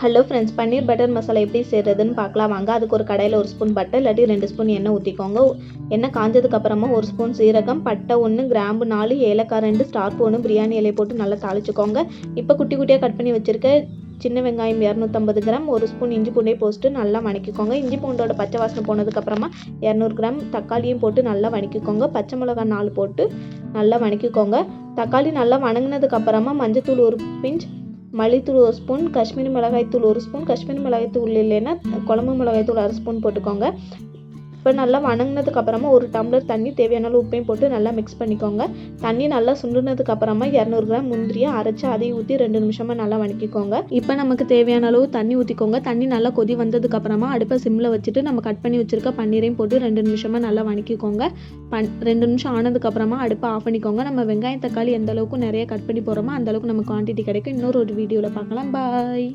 Hello friends paneer butter masala எப்படி செய்கிறதுன்னு பார்க்கலாம். வாங்க அதுக்கு ஒரு கடையில் ஒரு ஸ்பூன் பட்டர் இல்லாட்டி ரெண்டு ஸ்பூன் எண்ணெய் ஊற்றிக்கோங்க எண்ணெய் காஞ்சதுக்கு அப்புறமா ஒரு ஸ்பூன் சீரகம் பட்டை ஒன்று கிராம்பு நாலு ஏலக்காய் ரெண்டு ஸ்டார் ஒன்று பிரியாணி இலையை போட்டு நல்லா தாளிச்சுக்கோங்க. இப்போ குட்டி குட்டியாக கட் பண்ணி வச்சுருக்க சின்ன வெங்காயம் இரநூத்தம்பது கிராம் ஒரு ஸ்பூன் இஞ்சி பூண்டை போட்டு நல்லா வணக்கிக்கோங்க. இஞ்சி பூண்டோட பச்சை வாசனை போனதுக்கப்புறமா இரநூறு கிராம் தக்காளியும் போட்டு நல்லா வணக்கிக்கோங்க. பச்சை மிளகாய் நாலு போட்டு நல்லா வணக்கிக்கோங்க. தக்காளி நல்லா வணங்கினதுக்கப்புறமா மஞ்சத்தூள் ஒரு பிஞ்ச் மல்லித்தூள் ஒரு ஸ்பூன் காஷ்மீரி மிளகாய்த்தூள் ஒரு ஸ்பூன் காஷ்மீரி மிளகாய்த்தூள் இல்லைன்னா குழம்பு மிளகாய்த்தூள் அரை ஸ்பூன் போட்டுக்கோங்க. இப்போ நல்லா வணங்கினதுக்கு அப்புறமா ஒரு டம்ளர் தண்ணி தேவையான அளவு உப்பையும் போட்டு நல்லா மிக்ஸ் பண்ணிக்கோங்க. தண்ணி நல்லா சுண்டுனதுக்கு அப்புறமா இரநூறு கிராம் முந்திரியை அரைச்சி அதையும் ஊற்றி ரெண்டு நிமிஷமா நல்லா வணக்கிக்கோங்க. இப்போ நமக்கு தேவையான அளவு தண்ணி ஊற்றிக்கோங்க தண்ணி நல்லா கொதி வந்ததுக்கு அப்புறமா அடுப்பை சிம்மில் வச்சுட்டு நம்ம கட் பண்ணி வச்சிருக்க பன்னீரையும் போட்டு ரெண்டு நிமிஷமா நல்லா வணக்கிக்கோங்க. பன் ரெண்டு நிமிஷம் ஆனதுக்கு அப்புறமா அடுப்பை ஆஃப் பண்ணிக்கோங்க. நம்ம வெங்காயம் தக்காளி எந்த அளவுக்கு நிறைய கட் பண்ணி போகிறோமோ அந்த அளவுக்கு நம்ம குவான்டிட்டி கிடைக்கும். இன்னொரு ஒரு வீடியோவில் பார்க்கலாம். பாய்